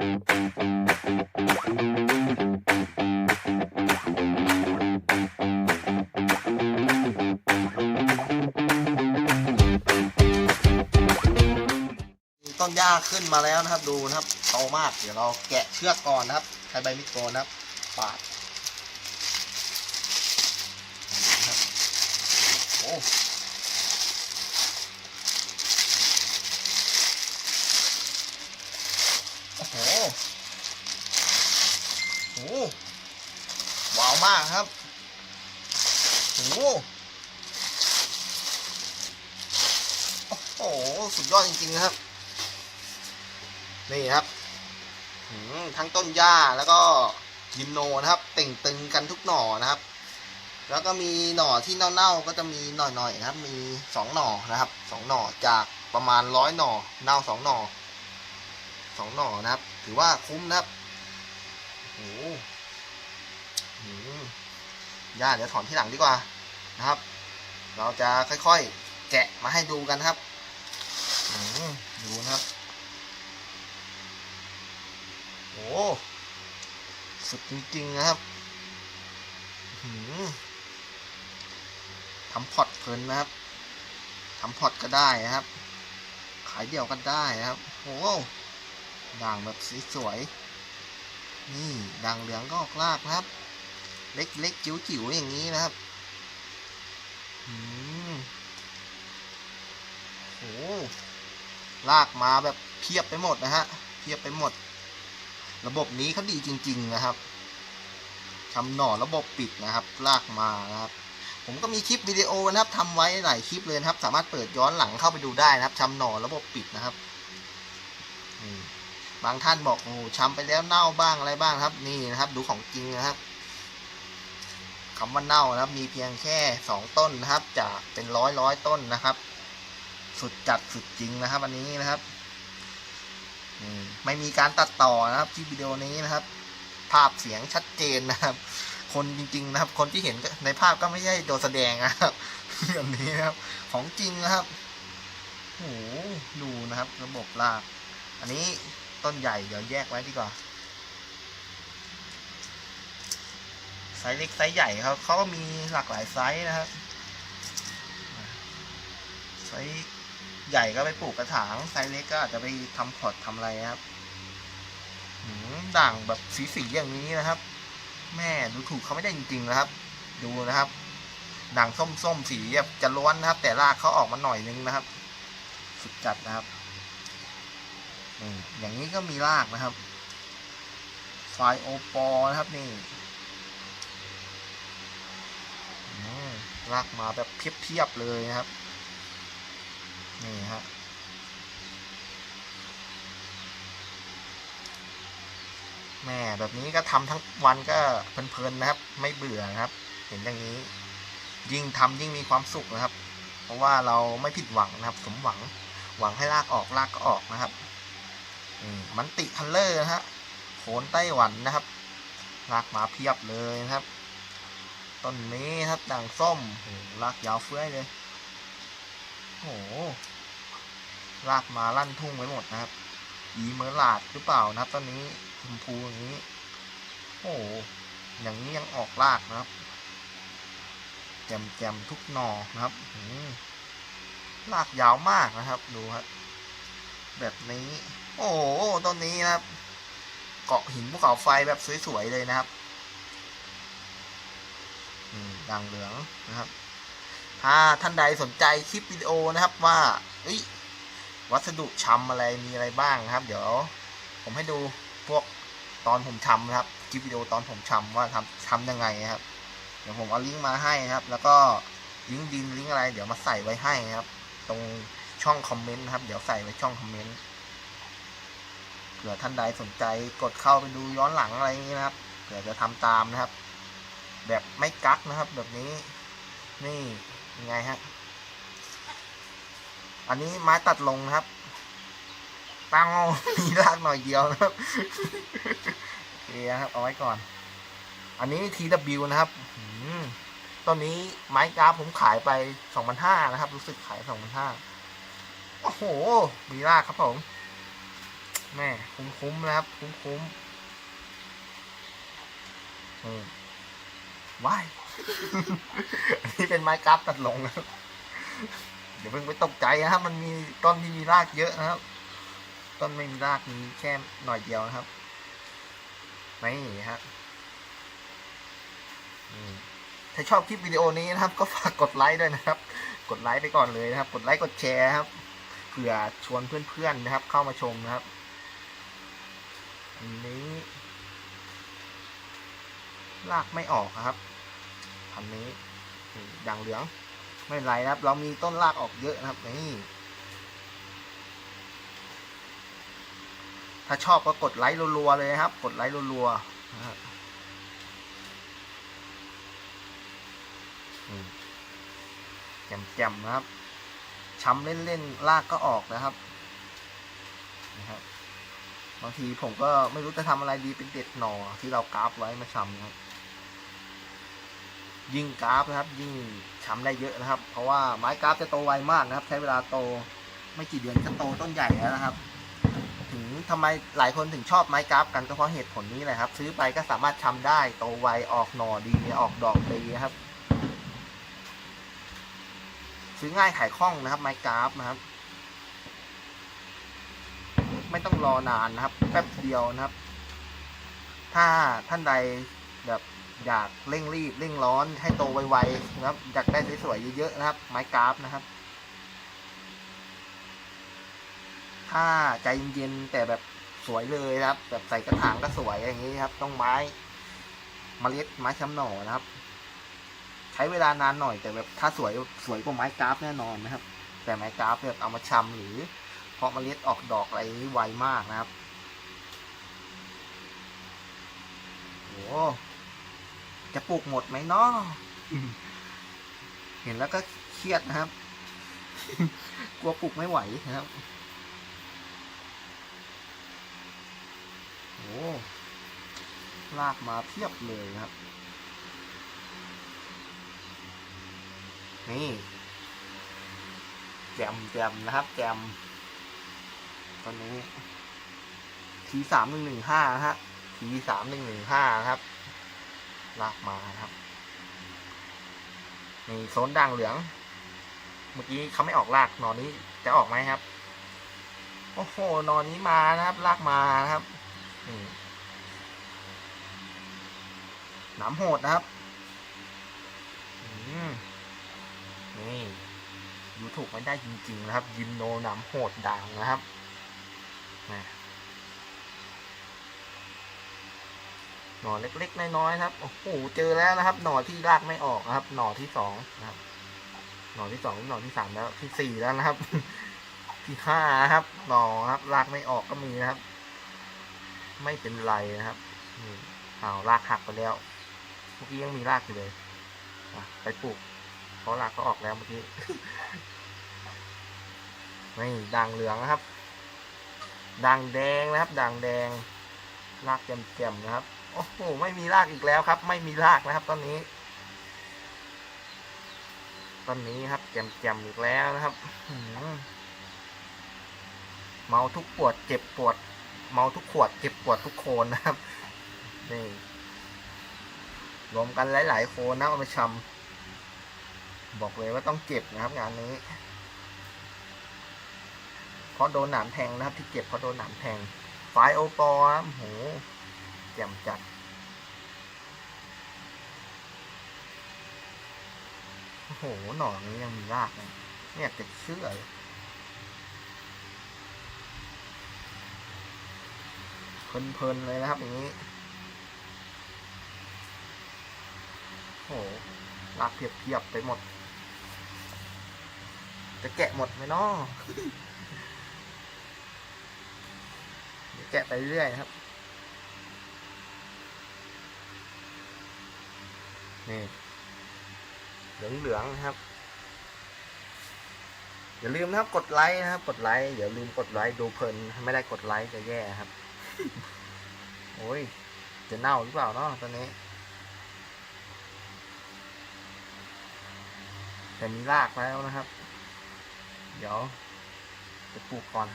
ต้นหญ้าขึ้นมาแล้วนะครับดูนะครับโตมากเดี๋ยวเราแกะเชือกก่อนนะครับใช้ใบมิดโกนนะครับปาดนี่นะครับโอ้ โอ้โหโอ้โหว้าวมากครับโอ้โหโอ้โหสุดยอดจริงๆนะครับ นี่ครับทั้งต้นหญ้าแล้วก็ยิมโนนะครับเต่งตึงกันทุกหน่อนะครับ แล้วก็มีหน่อที่เน่าๆก็จะมีหน่อยๆนะครับ มีสองหน่อนะครับสองหน่อจากประมาณร้อยหน่อเน่าสองหน่อ สองหน่อนะครับ ถือว่าคุ้มนะครับโอ้โหหืมหญ้าเดี๋ยวถอนที่หลังดีกว่านะครับ เราจะค่อยๆ แกะมาให้ดูกันครับดูนะครับโอ้สุดจริงๆนะครับหืมทำพอร์ตเพลินนะครับทำพอร์ตก็ได้นะครับ ขายเดี่ยวกันได้นะครับโอ้ ด่างแบบสวยๆนี่ด่างเหลืองก็ออกลากนะครับ เล็กๆจิ๋วๆอย่างนี้นะครับอืมโอ้ลากมาแบบเพียบไปหมดนะฮะเพียบไปหมด ระบบนี้เขาดีจริง ๆนะครับทำหน่อระบบปิดนะครับ ลากมานะครับ ผมก็มีคลิปวิดีโอนะครับทำไว้หลายคลิปเลยนะครับ สามารถเปิดย้อนหลังเข้าไปดูได้นะครับทำหน่อระบบปิดนะครับ บางท่านบอกโอ้โหช้ำไปแล้วเน่าบ้างอะไรบ้างครับ นี่นะครับ ดูของจริงนะครับคำว่าเน่านะครับ มีเพียงแค่สองต้นนะครับ จากเป็นร้อยร้อยต้นนะครับ สุดจัดสุดจริงนะครับ อันนี้นะครับอืมไม่มีการตัดต่อนะครับที่วิดีโอนี้นะครับ ภาพเสียงชัดเจนนะครับ คนจริง ๆ นะครับ คนที่เห็นในภาพก็ไม่ใช่ตัวแสดงนะครับแบบนี้นะครับ ของจริงนะครับโอ้โหดูนะครับ ระบบลาก อันนี้ ต้นใหญ่เดี๋ยวแยกไว้ดีกว่าไซส์เล็กไซส์ใหญ่เขาเขาก็มีหลากหลายไซส์นะครับไซส์ใหญ่ก็ไปปลูกกระถางไซส์เล็กก็อาจจะไปทำพอร์ตทำอะไรครับด่างแบบสีสีๆอย่างนี้นะครับ แม่ดูถูกเขาไม่ได้จริงๆนะครับ ดูนะครับด่างส้มๆสีแบบจะล้วนนะครับ แต่รากเขาออกมาหน่อยนึงนะครับ สุดจัดนะครับ อืมอย่างนี้ก็มีรากนะครับ ไฟโอปอนะครับนี่รากมาแบบเพียบๆเลยนะครับ นี่ฮะแม่แบบนี้ก็ทำทั้งวันก็เพลินๆนะครับ ไม่เบื่อนะครับ เห็นอย่างนี้ ยิ่งทำยิ่งมีความสุขนะครับ เพราะว่าเราไม่ผิดหวังนะครับ สมหวังหวังให้ลากออกลากก็ออกนะครับ มันติคัลเลอร์นะฮะโขนไต้หวันนะครับลากมาเพียบเลยนะครับ ต้นนี้ครับด่างส้มโหลากยาวเฟื้อยเลยโอ้โหลากมาลั่นทุ่งไว้หมดนะครับ อีเมอร์ลาดหรือเปล่านะครับ ตอนนี้ชมพูอย่างนี้ โอ้อย่างนี้ยังออกลากนะครับ แจมแจมทุกหน่อนะครับอืมลากยาวมากนะครับ ดูครับ แบบนี้ โอ้โหต้นนี้นะครับ เกาะหินภูเขาไฟแบบสวยๆเลยนะครับด่างเหลืองนะครับ ถ้าท่านใดสนใจคลิปวิดีโอนะครับว่าวัสดุชำอะไรมีอะไรบ้างนะครับ เดี๋ยว ผมให้ดูพวกตอนผมชำนะครับคลิปวิดีโอตอนผมชำว่าทำทำยังไงนะครับ เดี๋ยวผมเอาลิงก์มาให้นะครับ แล้วก็ลิงก์ดินลิงก์อะไร เดี๋ยวมาใส่ไว้ให้นะครับ ตรง ช่องคอมเมนต์นะครับ เดี๋ยวใส่ไว้ช่องคอมเมนต์เผื่อท่านใดสนใจกดเข้าไปดูย้อนหลังอะไรอย่างนี้นะครับเผื่อจะทำตามนะครับ แบบไม่กักนะครับ แบบนี้ นี่ยังไงฮะอันนี้ไม้ตัดลงนะครับปังมีรากหน่อยเดียวนะครับโอเคครับเอาไว้ก่อน อันนี้ TW นะครับอืมตอนนี้ไม้กราฟผมขายไปสองพันห้านะครับ รู้สึกขายสองพันห้า โอ้โหมีรากครับผมแม่คุ้มๆนะครับ คุ้มๆอืมว้ายอันนี้เป็นไม้กราฟตัดลงนะครับเดี๋ยวเพิ่งไปตกใจนะครับ มันมีต้นที่มีรากเยอะนะครับ ต้นไม่มีรากมีแค่หน่อยเดียวนะครับนี่ฮะอืมถ้าชอบคลิปวิดีโอนี้นะครับ ก็ฝากกดไลค์ด้วยนะครับ กดไลค์ไปก่อนเลยนะครับ กดไลค์กดแชร์ครับ ผื่อชวนเพื่อนๆนะครับ เข้ามาชมนะครับ อันนี้ ลากไม่ออกครับอันนี้ด่างเหลืองไม่เป็นไรนะครับ เรามีต้นรากออกเยอะนะครับนี่ถ้าชอบก็กดไลค์รัวๆเลยนะครับ กดไลค์รัวๆนะฮะอืมแจ่มๆนะครับ ช้ำเล่นๆลากก็ออกนะครับนะครับ บางทีผมก็ไม่รู้จะทำอะไรดีเป็นเด็ดหนอที่เรากราฟไว้มาช้ำนะครับ ยิ่งกราฟนะครับ ยิ่งช้ำได้เยอะนะครับ เพราะว่าไม้กราฟจะโตไวมากนะครับ ใช้เวลาโตไม่กี่เดือนก็โตต้นใหญ่แล้วนะครับ ถึงทำไมหลายคนถึงชอบไม้กราฟกันก็เพราะเหตุผลนี้แหละครับ ซื้อไปก็สามารถช้ำได้โตไวออกหน่อดีออกดอกดีนะครับ ซื้อง่ายขายคล่องนะครับไม้กราฟนะครับ ไม่ต้องรอนานนะครับ แป๊บเดียวนะครับ ถ้าท่านใดแบบอยากเร่งรีบเร่งร้อนให้โตไวๆนะครับ อยากได้สวยๆเยอะๆนะครับ ไม้กราฟนะครับ ถ้าใจเย็นๆแต่แบบสวยเลยนะครับ แบบใส่กระถางก็สวยอย่างนี้ครับ ต้องไม้มเมล็ดไม้ช้ำหน่อนะครับ ช้เวลานานหน่อยแต่แบบถ้าสวยสวยกว่าไม้กราฟแน่นอนนะครับ แต่ไม้กราฟแบบเอามาชำหรือเพราะเมล็ดออกดอกอะไรนี้ไวมากนะครับโอ้จะปลูกหมดไหมเนาะเห็นแล้วก็เครียดนะครับ กลัวปลูกไม่ไหวนะครับโอ้ลากมาเพียบเลยนะครับ นี่แจมแจมนะครับ แจมตอนนี้ทีสามหนึ่งหนึ่งห้าฮะทีสามหนึ่งหนึ่งห้าครับ ลากมาครับนี่โซนด่างเหลือง เมื่อกี้เขาไม่ออกลากนอนนี้จะออกไหมครับ โอ้โห นอนนี้มานะครับ ลากมานะครับนี่นามโหดนะครับ อืม นี่ดูถูกไม่ได้จริง ๆ นะครับ ยิมโนนามโหดด่างนะครับหน่อเล็กๆน้อยๆครับ โอ้โห เจอแล้วนะครับ หน่อที่รากไม่ออกนะครับ หน่อที่สองนะครับ หน่อที่สองหน่อที่สามแล้วที่สี่แล้วนะครับ ที่ห้าครับ หน่อครับรากไม่ออกก็มีนะครับ ไม่เป็นไรนะครับอ้าวรากหักไปแล้ว เมื่อกี้ยังมีรากอยู่เลย ไปปลูก เพราะรากก็ออกแล้วเมื่อกี้นี่ด่างเหลืองนะครับ ด่างแดงนะครับ ด่างแดงรากแจ่มๆนะครับ โอ้โห ไม่มีรากอีกแล้วครับ ไม่มีรากนะครับ ตอนนี้ ตอนนี้ครับแจ่มๆอีกแล้วนะครับ เมาทุกปวด เจ็บปวด เมาทุกขวด เจ็บปวดทุกโคนนะครับ นี่ รวมกันหลาย ๆ โคนนะเอาไปชำ บอกเลยว่าต้องเจ็บนะครับ งานนี้ เพราะโดนหนามแทงนะครับ ที่เจ็บเพราะโดนหนามแทงไฟโอปอครับโหแจ่มจัดโอ้โหหน่อนี้ยังมีรากนะเนี่ยจะเชื่อเพลินๆเลยนะครับอย่างนี้โอ้โหรากเพียบๆไปหมด จะแกะหมดไหมเนาะเดี๋ยวแกะไปเรื่อยครับ นี่ เหลืองๆนะครับ อย่าลืมนะครับกดไลค์นะครับ กดไลค์อย่าลืมกดไลค์ดูเพลินไม่ได้กดไลค์จะแย่ครับ โอ้ย จะเน่าหรือเปล่าเนาะตอนนี้แต่มีรากแล้วนะครับ เดี๋ยวจะปลูกก่อน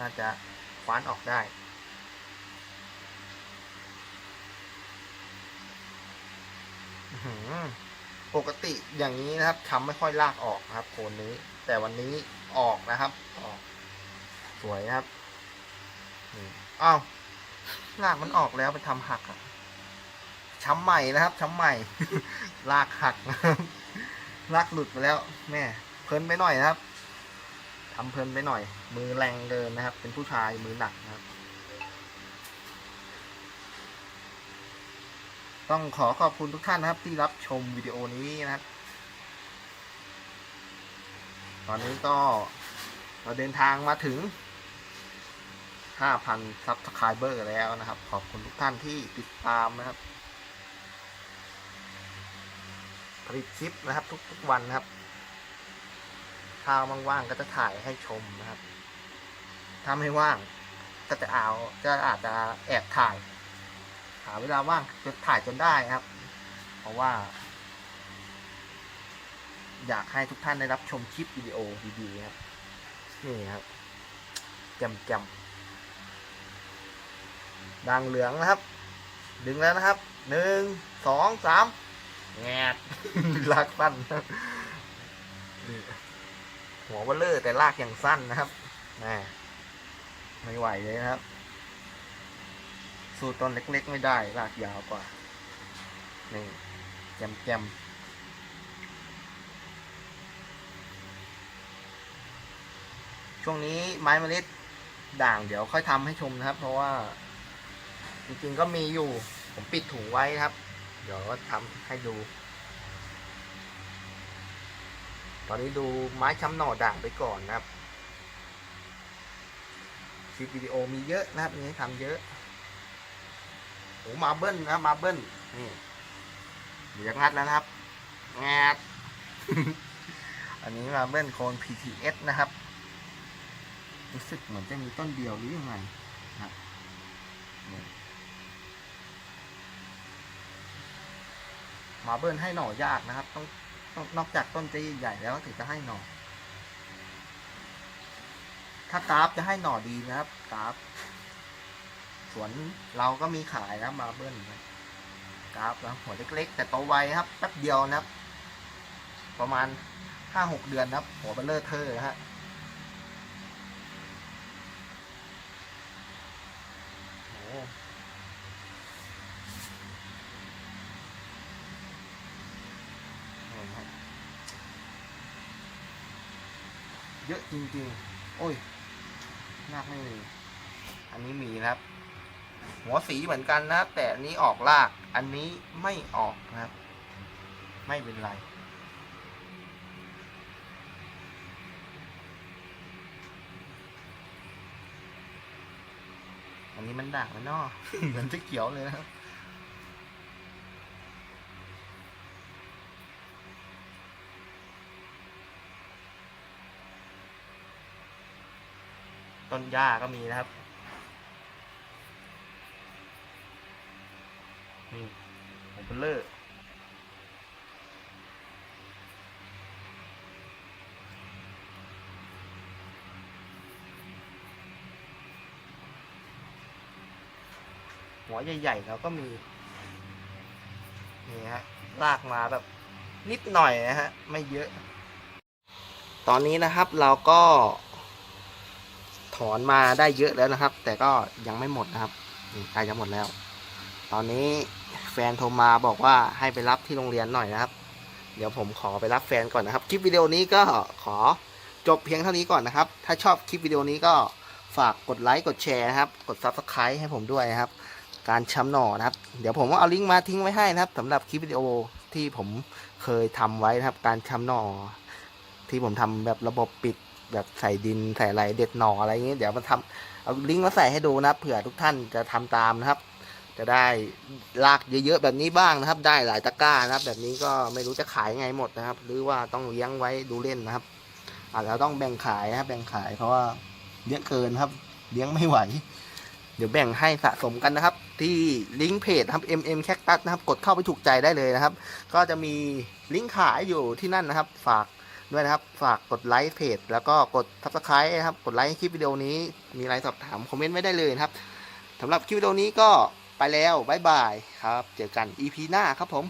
น่าจะคว้านออกได้ ปกติอย่างนี้นะครับทำไม่ค่อยลากออกนะครับโคนนี้ แต่วันนี้ออกนะครับ ออก สวยครับเอ้าวลากมันออกแล้วไปทำหักอะช้ำใหม่นะครับช้ำใหม่ ลากหักลากหลุดไปแล้ว แม่ เพลินไปหน่อยนะครับ ทำเพลินไปหน่อย มือแรงเกินนะครับ เป็นผู้ชายมือหนักนะครับ ต้องขอขอบคุณทุกท่านนะครับ ที่รับชมวิดีโอนี้นะครับ ตอนนี้ก็เราเดินทางมาถึง 5,000 ซับสไครเบอร์แล้วนะครับ ขอบคุณทุกท่านที่ติดตามนะครับผลิตคลิปนะครับทุกๆวันนะครับ ถ้าว่างๆก็จะถ่ายให้ชมนะครับ ถ้าไม่ว่าง ก็จะเอาจะอาจจะแอบถ่าย หาเวลาว่างจะถ่ายจนได้ครับ เพราะว่า อยากให้ทุกท่านได้รับชมคลิปวิดีโอดีๆครับ นี่ครับจำจำดังเหลืองนะครับ ดึงแล้วนะครับ หนึ่ง สอง สามแงดลากสั้นครับนี่ หัวเบลเลอร์แต่ลากอย่างสั้นนะครับไม่ไหวเลยนะครับ สู้ต้นเล็กๆไม่ได้ลากยาวกว่า นี่แจมแจมช่วงนี้ไม้เมล็ดด่างเดี๋ยวค่อยทำให้ชมนะครับ เพราะว่า จริงๆก็มีอยู่ ผมปิดถุงไว้ครับ เดี๋ยวทำให้ดู ตอนนี้ดูไม้ช้ำหน่อด่างไปก่อนนะครับคลิปวิดีโอมีเยอะนะครับมีให้ทำเยอะโอ้มาเบิ้ลนะมาเบิ้ลนี่เดี๋ยวงัดแล้วนะครับงัดอันนี้มาเบิ้ลโคน PTS นะครับรู้สึกเหมือนจะมีต้นเดียวหรือยังไงนะครับมาเบิ้ลให้หน่อยากนะครับ ต้อง นอกจากต้นจะใหญ่แล้วถึงจะให้หน่อ ถ้ากราฟจะให้หน่อดีนะครับกราฟสวนเราก็มีขายนะมาเบิ้ลนะกราฟนะหัวเล็ก ๆ แต่โตไวครับแป๊บเดียวนะครับ ประมาณห้าหกเดือนนะครับ หัวเบลเลอร์เทอร์ฮะโอ้นี่ฮะ เยอะจริงๆ โอ้ยนาคไม่มี อันนี้มีนะครับ หัวสีเหมือนกันนะแต่อันนี้ออกลาก อันนี้ไม่ออกนะครับ ไม่เป็นไร อันนี้มันด่างมันนอเหมือนจะเขียวเลยนะครับ ต้นหญ้าก็มีนะครับนี่ผมเป็นเลอร์หัวใหญ่ๆเราก็มี นี่ฮะลากมาแบบนิดหน่อยนะฮะ ไม่เยอะ ตอนนี้นะครับเราก็ ถอนมาได้เยอะแล้วนะครับ แต่ก็ยังไม่หมดนะครับนี่ใกล้จะหมดแล้ว ตอนนี้แฟนโทรมาบอกว่าให้ไปรับที่โรงเรียนหน่อยนะครับ เดี๋ยวผมขอไปรับแฟนก่อนนะครับ คลิปวิดีโอนี้ก็ขอจบเพียงเท่านี้ก่อนนะครับ ถ้าชอบคลิปวิดีโอนี้ก็ฝากกดไลค์กดแชร์นะครับ กด Subscribe ให้ผมด้วยนะครับ การช้ำหน่อนะครับ เดี๋ยวผมเอาลิงก์มาทิ้งไว้ให้นะครับสำหรับคลิปวิดีโอที่ผมเคยทำไว้นะครับ การช้ำหน่อที่ผมทำแบบระบบปิด แบบใส่ดินใส่อะไรเด็ดหน่ออะไรอย่างเงี้ยเดี๋ยวมาทำเอาลิงก์มาใส่ให้ดูนะเผื่อทุกท่านจะทำตามนะครับ จะได้ลากเยอะๆแบบนี้บ้างนะครับ ได้หลายตะกร้านะครับ แบบนี้ก็ไม่รู้จะขายไงหมดนะครับ หรือว่าต้องเลี้ยงไว้ดูเล่นนะครับอาจจะต้องแบ่งขายนะครับแบ่งขายเพราะว่าเยอะเกินครับ เลี้ยงไม่ไหว เดี๋ยวแบ่งให้สะสมกันนะครับ ที่ลิงก์เพจครับ mm cactus นะครับ กดเข้าไปถูกใจได้เลยนะครับ ก็จะมีลิงก์ขายอยู่ที่นั่นนะครับ ฝาก ด้วยนะครับ ฝากกดไลค์เพจแล้วก็กด subscribe นะครับ กดไลค์คลิปวิดีโอนี้ มีอะไรสอบถามคอมเมนต์ไม่ได้เลยนะครับสำหรับคลิปวิดีโอนี้ก็ไปแล้วบ๊ายบายครับ เจอกัน EP หน้าครับผม